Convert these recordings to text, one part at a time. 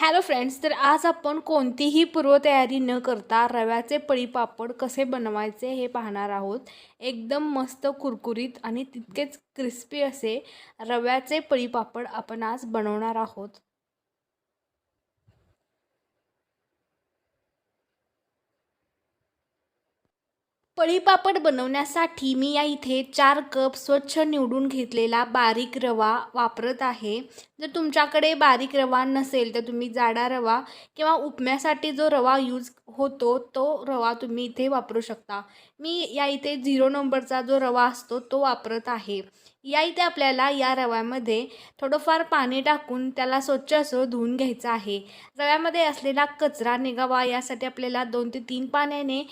Hello friends तर आज आपण कोणतीही पूर्वतयारी न करता रव्याचे पळीपापड कसे बनवायचे हे पाहणार आहोत. एकदम मस्त कुरकुरीत आणि तितकेच क्रिस्पी असे रव्याचे पळीपापड आपण आज बनवणार आहोत. पळीपापड बनवण्यासाठी मी या इथे चार कप स्वच्छ निवडून घेतलेला बारीक रवा वापरत आहे. जर तुमच्याकडे बारीक रवा नसेल तर तुम्ही जाडा रवा किंवा उपम्यासाठी जो रवा यूज होतो तो रवा तुम्ही इथे वापरू शकता. मी या इथे झिरो नंबरचा जो रवा असतो तो वापरत आहे. या इथे आपल्याला या रव्यामध्ये थोडंफार पाणी टाकून त्याला स्वच्छ असं धुवून घ्यायचं आहे. रव्यामध्ये असलेला कचरा निघावा यासाठी आपल्याला दोन ते तीन पाण्याने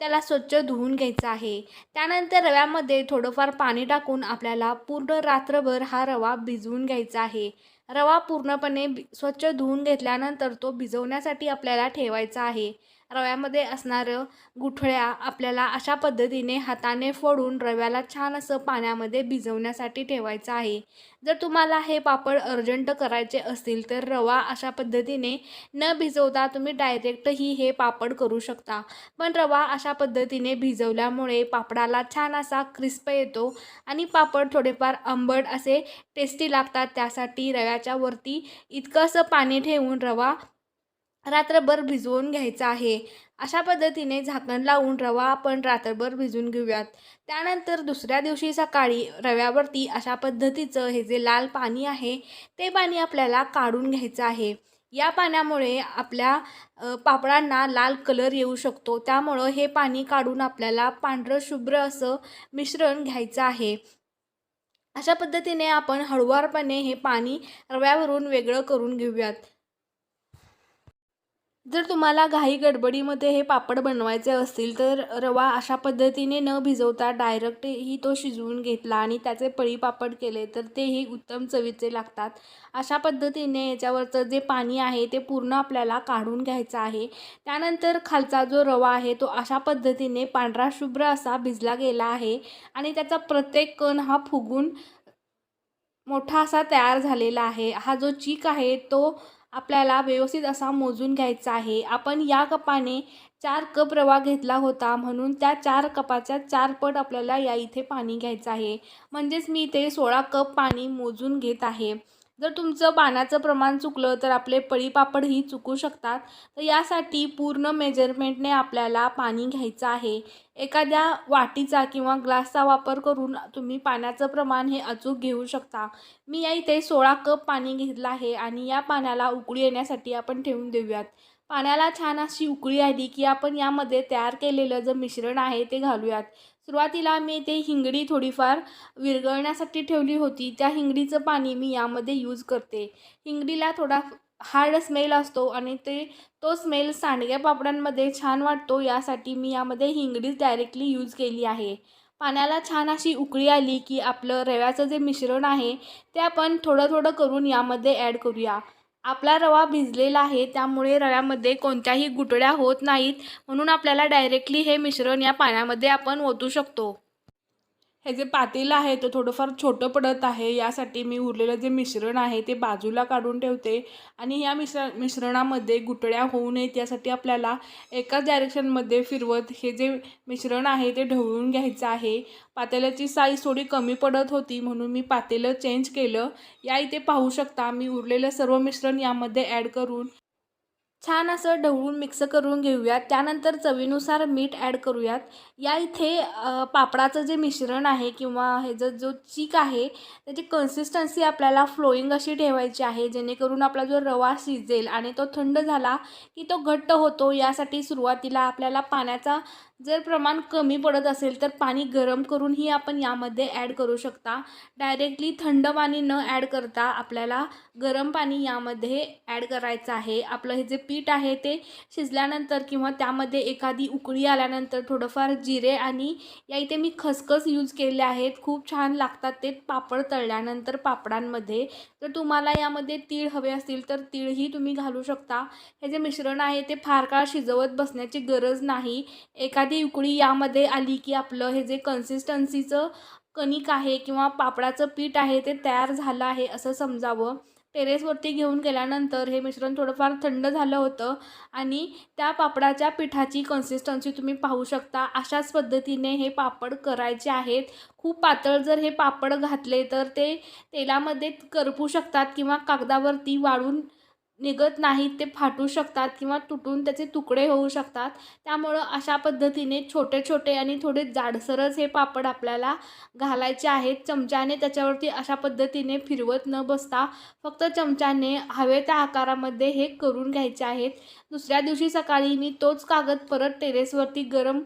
त्याला स्वच्छ धुवून घ्यायचं आहे. त्यानंतर रव्यामध्ये थोडंफार पाणी टाकून आपल्याला पूर्ण रात्रभर हा रवा भिजवून घ्यायचा आहे. रवा पूर्णपणे स्वच्छ धुवून घेतल्यानंतर तो भिजवण्यासाठी आपल्याला ठेवायचा आहे. रव्यामध्ये असणारं गुठळ्या आपल्याला अशा पद्धतीने हाताने फोडून रव्याला छान असं पाण्यामध्ये भिजवण्यासाठी ठेवायचं आहे. जर तुम्हाला हे पापड अर्जंट करायचे असतील तर रवा अशा पद्धतीने न भिजवता तुम्ही डायरेक्टही हे पापड करू शकता. पण रवा अशा पद्धतीने भिजवल्यामुळे पापडाला छान असा क्रिस्प येतो आणि पापड थोडेफार आंबट असे टेस्टी लागतात. त्यासाठी रव्याच्या वरती इतकंसं पाणी ठेवून रवा रात्रभर भिजवून घ्यायचा आहे. अशा पद्धतीने झाकण लावून रवा आपण रात्रभर भिजून घेऊयात. त्यानंतर दुसऱ्या दिवशी सकाळी रव्यावरती अशा पद्धतीचं हे जे लाल पाणी आहे ते पाणी आपल्याला काढून घ्यायचं आहे. या पाण्यामुळे आपल्या पापडांना लाल कलर येऊ शकतो. त्यामुळं हे पाणी काढून आपल्याला पांढरं शुभ्र असं मिश्रण घ्यायचं आहे. अशा पद्धतीने आपण हळुवारपणे हे पाणी रव्यावरून वेगळं करून घेऊयात. जर तुम्हाला घाई गडबडीमध्ये हे पापड बनवायचे असतील तर रवा अशा पद्धतीने न भिजवता डायरेक्टही तो शिजवून घेतला आणि त्याचे पळी पापड केले तर तेही उत्तम चवीचे लागतात. अशा पद्धतीने याच्यावरचं जे पाणी आहे ते पूर्ण आपल्याला काढून घ्यायचं आहे. त्यानंतर खालचा जो रवा आहे तो अशा पद्धतीने पांढरा शुभ्र असा भिजला गेला आहे आणि त्याचा प्रत्येक कण हा फुगून मोठा असा तयार झालेला आहे. हा जो चीक आहे तो आपल्याला व्यवस्थित असा मोजून घ्यायचा आहे. आपण या कपाने चार कप रवा घेतला होता म्हणून त्या चार कपाच्या चार पट आपल्याला या इथे पाणी घ्यायचं आहे. म्हणजेच मी इथे सोळा कप पाणी मोजून घेत आहे. जर तुमचं पाण्याचं प्रमाण चुकलं तर आपले पळीपापडही चुकू शकतात. तर यासाठी पूर्ण मेजरमेंटने आपल्याला पाणी घ्यायचं आहे. एखाद्या वाटीचा किंवा ग्लासचा वापर करून तुम्ही पाण्याचं प्रमाण हे अचूक घेऊ शकता. मी या इथे सोळा कप पाणी घेतलं आहे आणि या पाण्याला उकळी येण्यासाठी आपण ठेवून देऊयात. पाण्याला छान अशी उकळी आली की आपण यामध्ये तयार केलेलं जे मिश्रण आहे ते घालूयात. सुरुवातीला मी ते हिंगडी थोडीफार विरघळण्यासाठी ठेवली होती. त्या हिंगडीचं पाणी मी यामध्ये यूज करते. हिंगडीला थोडा हार्ड स्मेल असतो आणि ते तो स्मेल सांडग्या पापडांमध्ये छान वाटतो. यासाठी मी यामध्ये हिंगडीच डायरेक्टली यूज केली आहे. पाण्याला छान अशी उकळी आली की आपलं रव्याचं जे मिश्रण आहे ते आपण थोडं थोडं करून यामध्ये ॲड करूया. आपला रवा भिजलेला आहे त्यामुळे रव्यामध्ये कोणत्याही गुठळ्या होत नाहीत. म्हणून आपल्याला डायरेक्टली हे मिश्रण या पाण्यामध्ये आपण ओतू शकतो. हे जे पातेलं आहे तो थोडंफार छोटं पडत आहे. यासाठी मी उरलेलं जे मिश्रण आहे ते बाजूला काढून ठेवते. आणि या मिश्र मिश्रणामध्ये गुटळ्या होऊ नयेत यासाठी आपल्याला एकाच डायरेक्शनमध्ये फिरवत हे जे मिश्रण आहे ते ढवळून घ्यायचं आहे. पातेल्याची साईज थोडी कमी पडत होती म्हणून मी पातेलं चेंज केलं. या इथे पाहू शकता मी उरलेलं सर्व मिश्रण यामध्ये ॲड करून छान असं ढवळून मिक्स करून घेऊयात. त्यानंतर चवीनुसार मीठ ॲड करूयात. या इथे पापडाचं जे मिश्रण आहे किंवा ह्याचं जो चीक आहे त्याची कन्सिस्टन्सी आपल्याला फ्लोईंग अशी ठेवायची आहे जेणेकरून आपला जो रवा शिजेल आणि तो थंड झाला की तो घट्ट होतो यासाठी सुरुवातीला आपल्याला पाण्याचा जर प्रमाण कमी पडत असेल तर पाणी गरम करूनही आपण यामध्ये ॲड करू शकता. डायरेक्टली थंड पाणी न ॲड करता आपल्याला गरम पाणी यामध्ये ॲड करायचं आहे. आपलं हे जे पीठ आहे ते शिजल्यानंतर किंवा त्यामध्ये एखादी उकळी आल्यानंतर थोडंफार जिरे आणि या इथे मी खसखस यूज केले आहेत. खूप छान लागतात ते पापड तळल्यानंतर पापडांमध्ये. तर तुम्हाला यामध्ये तीळ हवे असतील तर तीळही तुम्ही घालू शकता. हे जे मिश्रण आहे ते फार काळ शिजवत बसण्याची गरज नाही. एखादी उकळी यामध्ये आली की आपलं हे जे कन्सिस्टन्सीचं कणिक आहे किंवा पापडाचं पीठ आहे ते तयार झालं आहे असं समजावं. टेरेसवरती घेऊन गेल्यानंतर हे मिश्रण थोडंफार थंड झालं होतं आणि त्या पापडाच्या पिठाची कन्सिस्टन्सी तुम्ही पाहू शकता. अशाच पद्धतीने हे पापड करायचे आहेत. खूप पातळ जर हे पापड घातले तर ते तेलामध्ये करपू शकतात किंवा कागदावरती वाळून निघत नाहीत ते फाटू शकतात किंवा तुटून त्याचे तुकडे होऊ शकतात. त्यामुळं अशा पद्धतीने छोटे छोटे आणि थोडे जाडसरच हे पापड आपल्याला घालायचे आहेत. चमच्याने त्याच्यावरती अशा पद्धतीने फिरवत न बसता फक्त चमच्याने हवे त्या आकारामध्ये हे करून घ्यायचे आहेत. दुसऱ्या दिवशी सकाळी मी तोच कागद परत टेरेसवरती गरम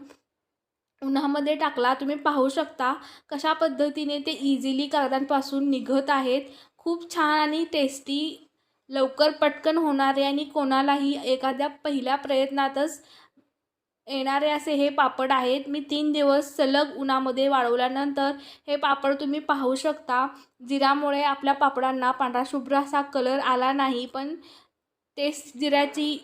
उन्हामध्ये टाकला. तुम्ही पाहू शकता कशा पद्धतीने ते इझिली कागदांपासून निघत आहेत. खूप छान आणि टेस्टी लवकर पटकन होणारे आणि कोणालाही एखाद्या पहिल्या प्रयत्नातच येणारे असे हे पापड आहेत. मी तीन दिवस सलग उन्हामध्ये वाळवल्यानंतर हे पापड तुम्ही पाहू शकता. जिरामुळे आपल्या पापडांना पांढरा शुभ्र असा कलर आला नाही पण टेस्ट जिऱ्याची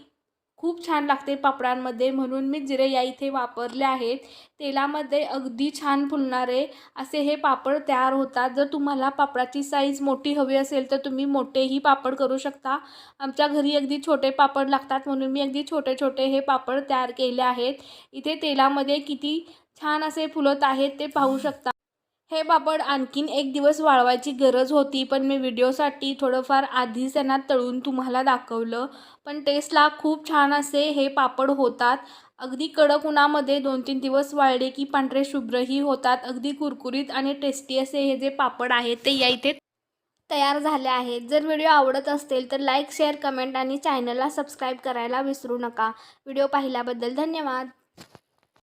खूप छान लागते पापडांमध्ये. म्हणून मी जिरे या इथे वापरले आहेत. तेलामध्ये अगदी छान फुलणारे असे हे पापड तयार होतात. जर तुम्हाला पापडाची साईज मोठी हवी असेल तर तुम्ही मोठेही पापड करू शकता. आमच्या घरी अगदी छोटे पापड लागतात म्हणून मी अगदी छोटे छोटे हे पापड तयार केले आहेत. इथे तेलामध्ये किती छान असे फुलत आहेत ते पाहू शकता. हे पापड आणखीन एक दिवस वाळवायची गरज होती पण मी व्हिडिओसाठी थोडंफार आधीच त्यांना तळून तुम्हाला दाखवलं. पण टेस्टला खूप छान असे हे पापड होतात. अगदी कडक उन्हामध्ये दोन तीन दिवस वाळले की पांढरे शुभ्रही होतात. अगदी कुरकुरीत आणि टेस्टी असे हे जे पापड आहेत ते या इथे तयार झाले आहेत. जर व्हिडिओ आवडत असतील तर लाईक शेअर कमेंट आणि चॅनलला सबस्क्राईब करायला विसरू नका. व्हिडिओ पाहिल्याबद्दल धन्यवाद.